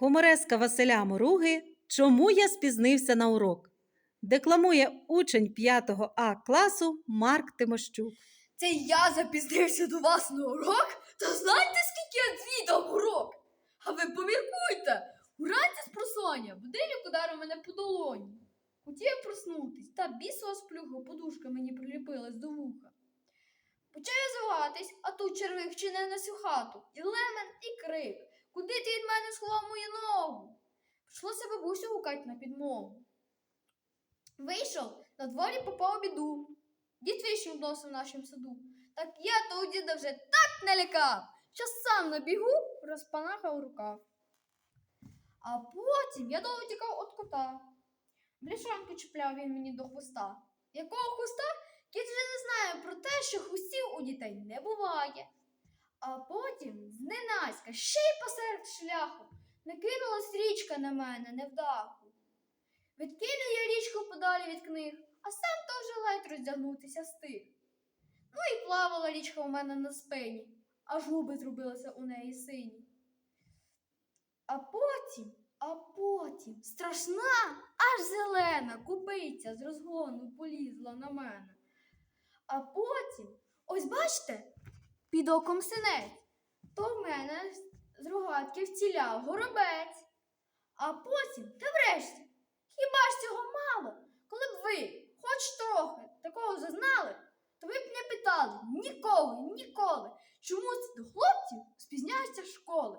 Гумореска Василя Моруги Чому я спізнився на урок? Декламує учень 5 А класу Марк Тимощук. Це я запізнився до вас на урок? Та знаєте, скільки я звідав урок? А ви поміркуйте! Уранці з просоння будильник ударив мене по долоні. Хотів проснутись, та бісова сплюга подушка мені приліпилась до вуха. Почав я звагатись, а тут червик вчинив на всю хату. І лемен, і крик. Мене сховав мою ногу? Прийшлося бабусю гукати на підмогу. Вийшов, на дворі попав біду. Дід вийшов носом в нашому саду. Так я того діда вже так налякав, що сам на бігу розпанахав рукав. А потім я довго тікав від кота. Бляшанки чіпляв він мені до хвоста. Якого хвоста? Кіт вже не знає про те, що хвостів у дітей не буває. А потім, зненацька, ще й посеред шляху, накинулась річка на мене невдаху. Відкинув я річку подалі від книг, а сам теж ледь роздягнутися стиг. Ну і плавала річка у мене на спині, аж губи зробилися у неї сині. А потім, а потім страшна, аж зелена купиця з розгону полізла на мене. А потім, ось бачите, під оком синець. То в мене з рогатки вціляв горобець. А потім, та врешті, хіба ж цього мало? Коли б ви хоч трохи такого зазнали, то ви б не питали ніколи, ніколи, чому до хлопців спізняються школи.